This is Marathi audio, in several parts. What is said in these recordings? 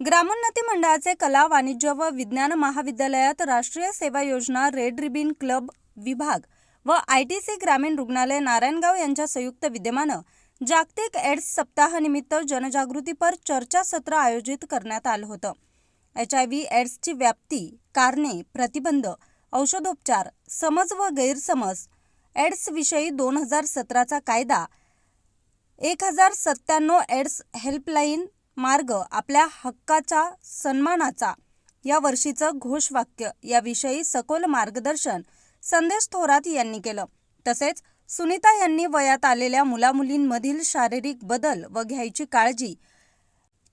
ग्रामोन्नती मंडळाचे कला वाणिज्य व विज्ञान महाविद्यालयात राष्ट्रीय सेवा योजना रेड रिबिन क्लब विभाग व आय टी सी ग्रामीण रुग्णालय नारायणगाव यांच्या संयुक्त विद्यमानं जागतिक एड्स सप्ताहानिमित्त जनजागृतीपर चर्चासत्र आयोजित करण्यात आलं होतं. एच आय व्ही एड्सची व्याप्ती कारणे प्रतिबंध औषधोपचार समज व गैरसमज एड्सविषयी दोन हजार सतराचा कायदा एक हजार सत्त्याण्णव एड्स हेल्पलाईन मार्ग आपल्या हक्काचा सन्मानाचा या वर्षीचं घोषवाक्य याविषयी सखोल मार्गदर्शन संदेश थोरात यांनी केलं. तसेच सुनीता यांनी वयात आलेल्या मुलामुलींमधील शारीरिक बदल व घ्यायची काळजी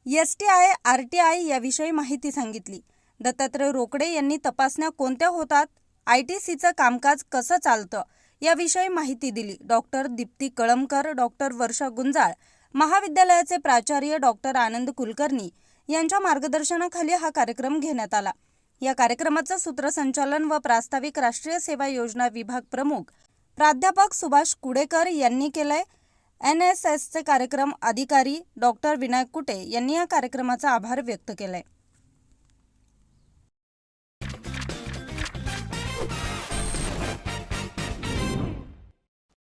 S T I R T I याविषयी माहिती सांगितली. दत्तात्रय रोकडे यांनी तपासण्या कोणत्या होतात? आय टी सीचं कामकाज कसं चालतं? याविषयी माहिती दिली. डॉक्टर दीप्ती कळमकर डॉक्टर वर्षा गुंजाळ महाविद्यालयाचे प्राचार्य डॉक्टर आनंद कुलकर्णी यांच्या मार्गदर्शनाखाली हा कार्यक्रम घेण्यात आला. या कार्यक्रमाचं सूत्रसंचालन व प्रास्ताविक राष्ट्रीय सेवा योजना विभाग प्रमुख प्राध्यापक सुभाष कुडेकर यांनी केलंय. एन एस एसचे कार्यक्रम अधिकारी डॉक्टर विनायक कुटे यांनी या कार्यक्रमाचा आभार व्यक्त केलाय.